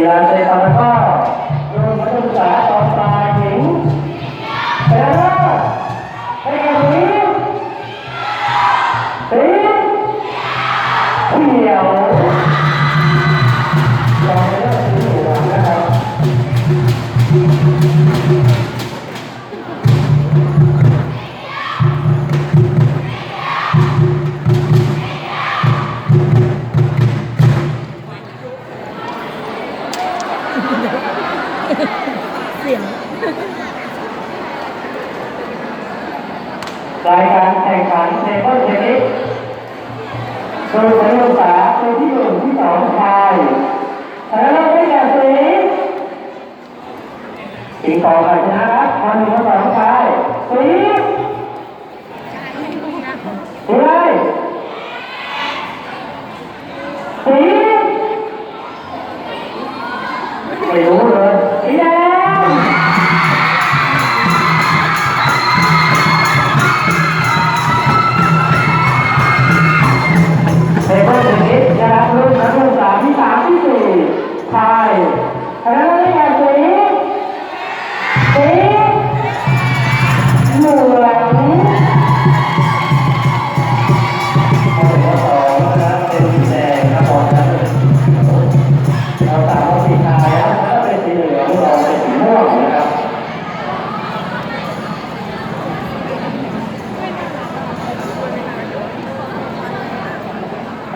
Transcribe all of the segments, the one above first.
กีฬาเตะตะกร้อ เสียงรายการแข่งขันเทเบิลเทนนิสโดยนักศึกษาตัวที่หนึ่งที่สองชายชนะเลิศได้แก่สีสีต่อไปชนะครับคนหนึ่งคนสองชายสีอะไรสี ไ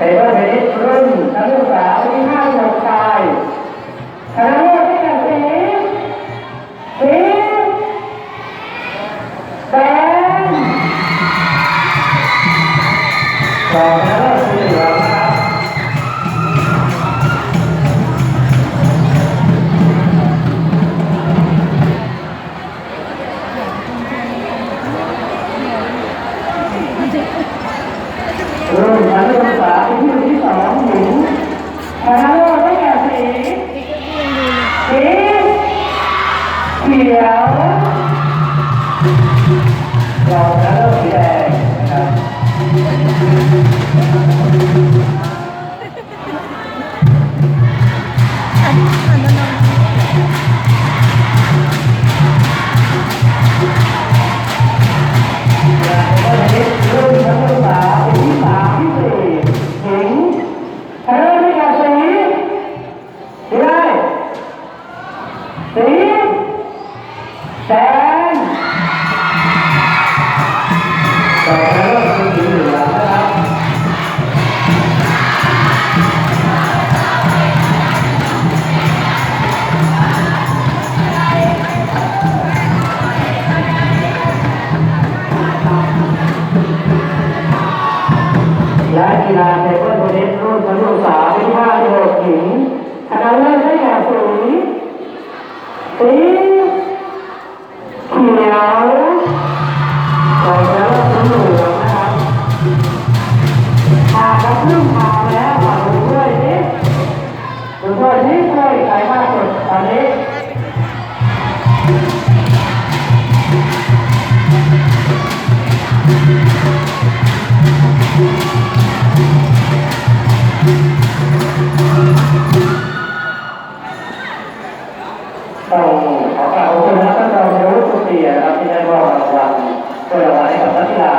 เทเบิลเทนนิสรุ่นนักศึกษาที่ห้าหกชายคณะเลือกได้แก่สีสีแดงรองชนะเลิศสีเหลืองนะครับรุ่นนักศึกษาที่ที่สองหญิงคณะเลือกได้แก่สีสี เขียวราจะเลิศสีแดงนะครับ แต่อไปเริ่มเป็นสีเหลืองนะครับและกีฬาเทเบิลเทนนิสรุ่นนักศึกษาปีที่ห้าที่หกหญิงคณะเลิศได้แก่สีสี เขียวใส่แล้วสีเหลืองนะครับทาแล้วครึ่งทาแล้วฝากดูด้วยนี่ดูด้วยนี่ช่วยใครมากสุดตอนนี้ ก็เราให้กับนักกีฬา